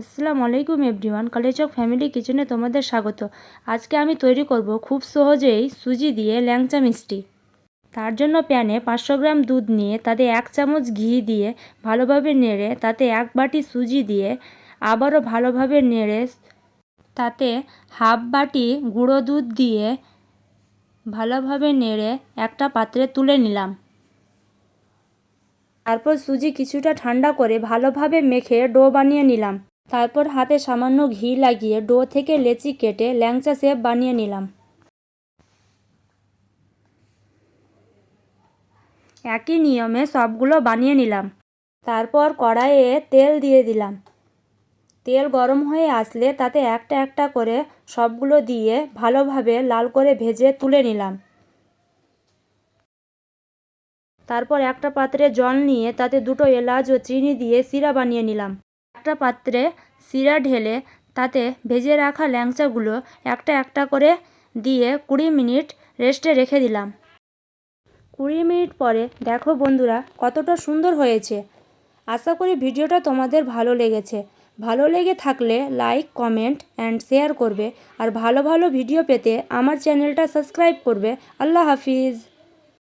আসসালামু আলাইকুম everyone Kaliachak family কিচেনে তোমাদের স্বাগত। আজকে আমি তৈরি করব খুব সহজেই সুজি দিয়ে ল্যাংচা মিষ্টি। তার জন্য প্যানে পাঁচশো গ্রাম দুধ নিয়ে তাতে এক চামচ ঘি দিয়ে ভালোভাবে নেড়ে, তাতে এক বাটি সুজি দিয়ে আবারও ভালোভাবে নেড়ে, তাতে হাফ বাটি গুঁড়ো দুধ দিয়ে ভালোভাবে নেড়ে একটা পাত্রে তুলে নিলাম। তারপর সুজি কিছুটা ঠান্ডা করে ভালোভাবে মেখে ডো বানিয়ে নিলাম। তারপর হাতে সামান্য ঘি লাগিয়ে ডো থেকে লেচি কেটে ল্যাংচা শেপ বানিয়ে নিলাম। একই নিয়মে সবগুলো বানিয়ে নিলাম। তারপর কড়াইয়ে তেল দিয়ে দিলাম। তেল গরম হয়ে আসলে তাতে একটা একটা করে সবগুলো দিয়ে ভালোভাবে লাল করে ভেজে তুলে নিলাম। তারপর একটা পাত্রে জল নিয়ে তাতে দুটো এলাচ ও চিনি দিয়ে সিরা বানিয়ে নিলাম। একটা পাত্রে সিরা ঢেলে তাতে ভেজে রাখা ল্যাংচাগুলো একটা একটা করে দিয়ে কুড়ি মিনিট রেস্টে রেখে দিলাম। কুড়ি মিনিট পরে দেখো বন্ধুরা কতটা সুন্দর হয়েছে। আশা করি ভিডিওটা তোমাদের ভালো লেগেছে। ভালো লেগে থাকলে লাইক, কমেন্ট অ্যান্ড শেয়ার করবে। আর ভালো ভালো ভিডিও পেতে আমার চ্যানেলটা সাবস্ক্রাইব করবে। আল্লাহ হাফিজ।